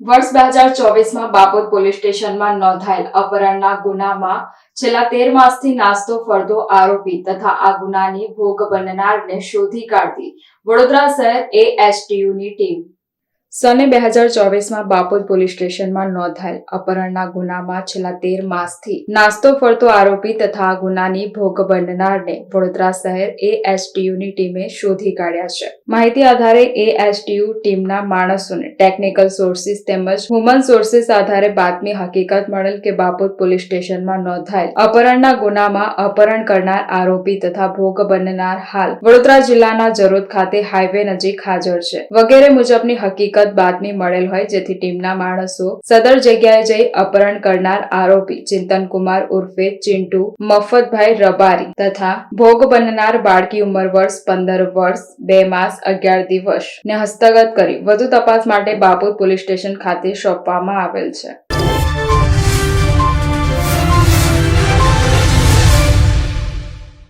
વર્ષ બે હજાર ચોવીસમાં બાપોદ પોલીસ સ્ટેશનમાં નોંધાયેલ અપહરણના ગુનામાં છેલ્લા તેર માસથી નાસ્તો ફરતો આરોપી તથા આ ગુનાની ભોગ બનનારને શોધી કાઢતી વડોદરા શહેર એએસટીયુની ટીમ. સને બે હજાર ચોવીસમાં બાપોદ પોલીસ સ્ટેશનમાં નોંધાયેલ અપહરણના ગુનામાં છેલ્લા તેર માસથી નાસ્તો ફરતો આરોપી તથા ગુનાની ભોગ બનનારને વડોદરા શહેર એએસટીયુની ટીમે શોધી કાઢ્યા છે. માહિતી આધારે એએસટીયુ ટીમના માણસોને ટેકનિકલ સોર્સિસ તેમજ હ્યુમન સોર્સિસ આધારે બાતમી હકીકત મળેલ કે બાપોદ પોલીસ સ્ટેશનમાં નોંધાયેલ અપહરણના ગુનામાં અપહરણ કરનાર આરોપી તથા ભોગ બનનાર હાલ વડોદરા જિલ્લાના જરોદ ખાતે હાઈવે નજીક હાજર છે. વગેરે મુજબની હકીકત બાતમી મળેલ હોય જેથી ટીમના માણસો સદર જગ્યાએ જઈ અપહરણ કરનાર આરોપી ચિંતન કુમાર ઉર્ફે ચિંટુ, મફતભાઈ રબારી તથા ભોગ બનનાર બાળકી ઉંમર વર્ષ પંદર વર્ષ, બે માસ, અગિયાર દિવસ ને હસ્તગત કરી વધુ તપાસ માટે બાપુર પોલીસ સ્ટેશન ખાતે સોંપવામાં આવેલ છે.